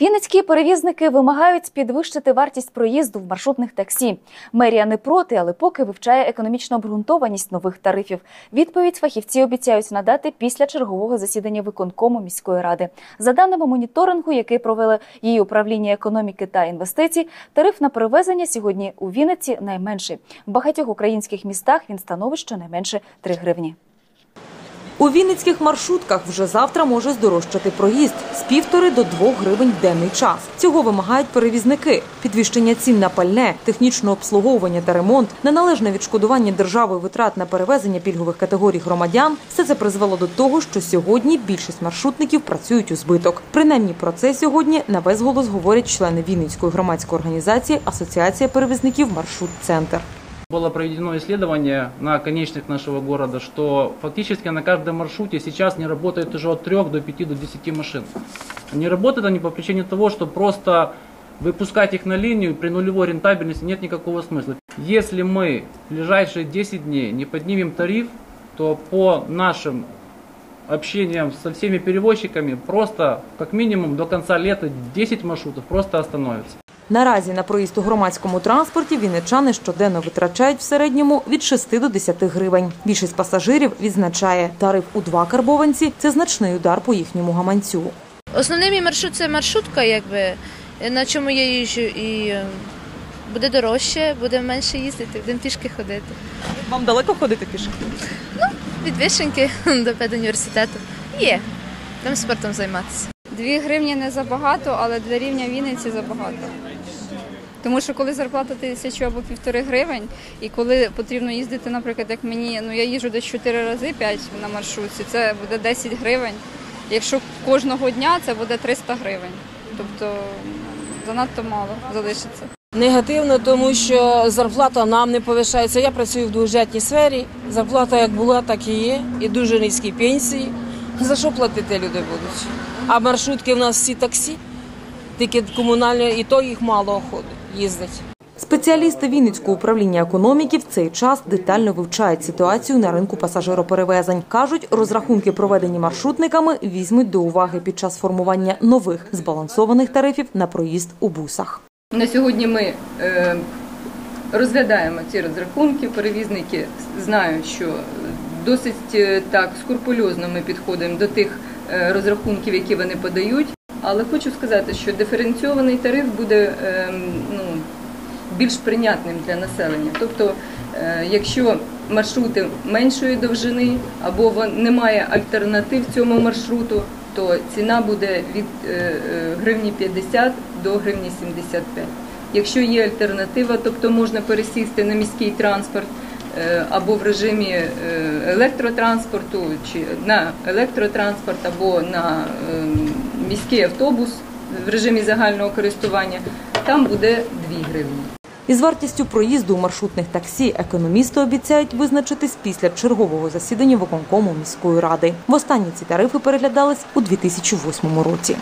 Вінницькі перевізники вимагають підвищити вартість проїзду в маршрутних таксі. Мерія не проти, але поки вивчає економічну обґрунтованість нових тарифів. Відповідь фахівці обіцяють надати після чергового засідання виконкому міської ради. За даними моніторингу, який провели її управління економіки та інвестицій, тариф на перевезення сьогодні у Вінниці найменший. В багатьох українських містах він становить щонайменше 3 гривні. У вінницьких маршрутках вже завтра може здорожчати проїзд з півтори до двох гривень в денний час. Цього вимагають перевізники. Підвищення цін на пальне, технічне обслуговування та ремонт, неналежне відшкодування державою витрат на перевезення пільгових категорій громадян. Все це призвело до того, що сьогодні більшість маршрутників працюють у збиток. Принаймні про це сьогодні на весь голос говорять члени Вінницької громадської організації Асоціація перевізників Маршрут Центр. Было проведено исследование на конечных нашего города, что фактически на каждом маршруте сейчас не работает уже от 3 до 5 до 10 машин. Не работают они по причине того, что просто выпускать их на линию при нулевой рентабельности нет никакого смысла. Если мы в ближайшие 10 дней не поднимем тариф, то по нашим общениям со всеми перевозчиками просто как минимум до конца лета 10 маршрутов просто остановятся. Наразі на проїзд у громадському транспорті вінничани щоденно витрачають в середньому від 6 до 10 гривень. Більшість пасажирів відзначає, тариф у два карбованці це значний удар по їхньому гаманцю. Основний мій маршрут це маршрутка, якби на чому я їжджу, і е, буде дорожче, буде менше їздити, будемо пішки ходити. Вам далеко ходити пішки? Від Вишеньки до педуніверситету. Є, там спортом займатися. Дві гривні не забагато, але для рівня Вінниці забагато. Тому що коли зарплата тисячу або півтори гривень, і коли потрібно їздити, наприклад, як мені, ну я їжджу десь 4 рази 5 на маршрутці, це буде 10 гривень. Якщо кожного дня це буде 300 гривень. Тобто занадто мало залишиться. Негативно, тому що зарплата нам не повишається. Я працюю в бюджетній сфері. Зарплата як була, так і є, і дуже низькі пенсії. За що платити люди будуть? А маршрутки в нас всі таксі, тільки комунальні, і то їх мало ходить, їздить. Спеціалісти Вінницького управління економіки в цей час детально вивчають ситуацію на ринку пасажироперевезень. Кажуть, розрахунки, проведені маршрутниками, візьмуть до уваги під час формування нових збалансованих тарифів на проїзд у бусах. На сьогодні ми е, розглядаємо ці розрахунки. Перевізники знають, що досить е, так скрупульозно ми підходимо до тих е, розрахунків, які вони подають. Але хочу сказати, що диференційований тариф буде е, ну, більш прийнятним для населення. Тобто, е, якщо маршрути меншої довжини або немає альтернатив цьому маршруту, то ціна буде від е, е, гривні 50 до гривні 75. Якщо є альтернатива, тобто можна пересісти на міський транспорт або в режимі е, електротранспорту, чи на електротранспорт, або на е, міський автобус в режимі загального користування, там буде 2 гривні. Із вартістю проїзду у маршрутних таксі економісти обіцяють визначитись після чергового засідання виконкому міської ради. Востаннє ці тарифи переглядались у 2008 році.